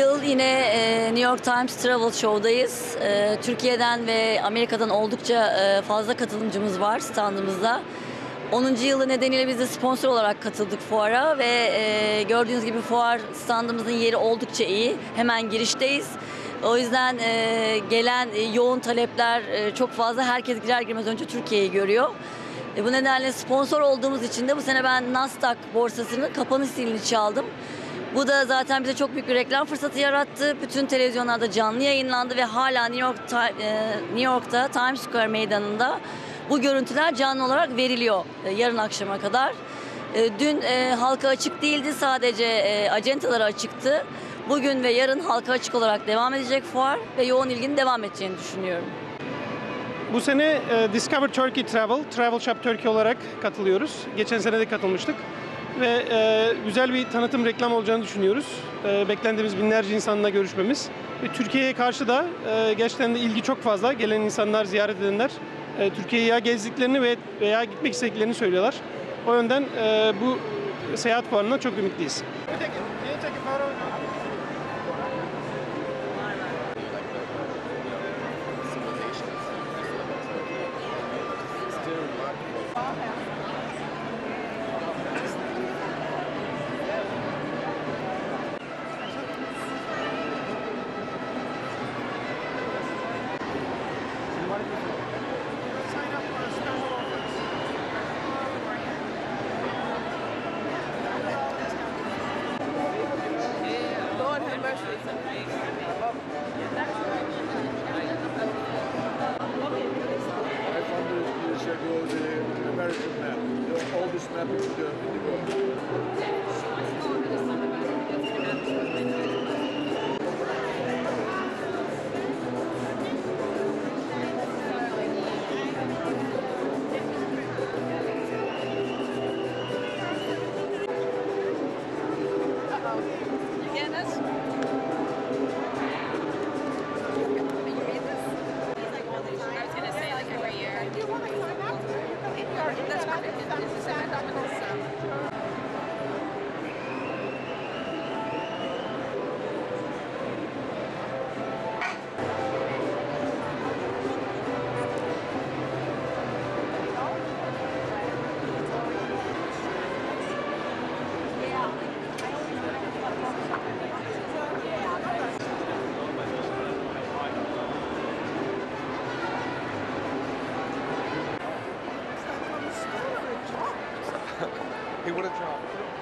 yıl yine e, New York Times Travel Show'dayız. E, Türkiye'den ve Amerika'dan oldukça e, fazla katılımcımız var standımızda. 10. yılı nedeniyle biz de sponsor olarak katıldık fuara ve e, gördüğünüz gibi fuar standımızın yeri oldukça iyi. Hemen girişteyiz. O yüzden e, gelen e, yoğun talepler e, çok fazla. Herkes girer girmez önce Türkiye'yi görüyor. E, bu nedenle sponsor olduğumuz için de bu sene ben Nasdaq borsasının kapanış zilini çaldım. Bu da zaten bize çok büyük bir reklam fırsatı yarattı. Bütün televizyonlarda canlı yayınlandı ve hala New York e, New York'ta Times Square meydanında bu görüntüler canlı olarak veriliyor e, yarın akşama kadar. E, Dün halka açık değildi sadece acentalara açıktı. Bugün ve yarın halka açık olarak devam edecek fuar ve yoğun ilginin devam edeceğini düşünüyorum. Bu sene Discover Turkey Travel, Travel Shop Turkey olarak katılıyoruz. Geçen sene de katılmıştık. Ve e, güzel bir tanıtım reklam olacağını düşünüyoruz. E, beklentimiz binlerce insanla görüşmemiz. Ve Türkiye'ye karşı da e, gerçekten de ilgi çok fazla. Gelen insanlar, ziyaret edenler e, Türkiye'yi ya gezdiklerini ve veya gitmek istediklerini söylüyorlar. O yönden e, bu seyahat fuarına çok ümitliyiz. Five hundred years ago, the American map, the oldest map in the, in the world. That's perfect. This is a mental He would have dropped.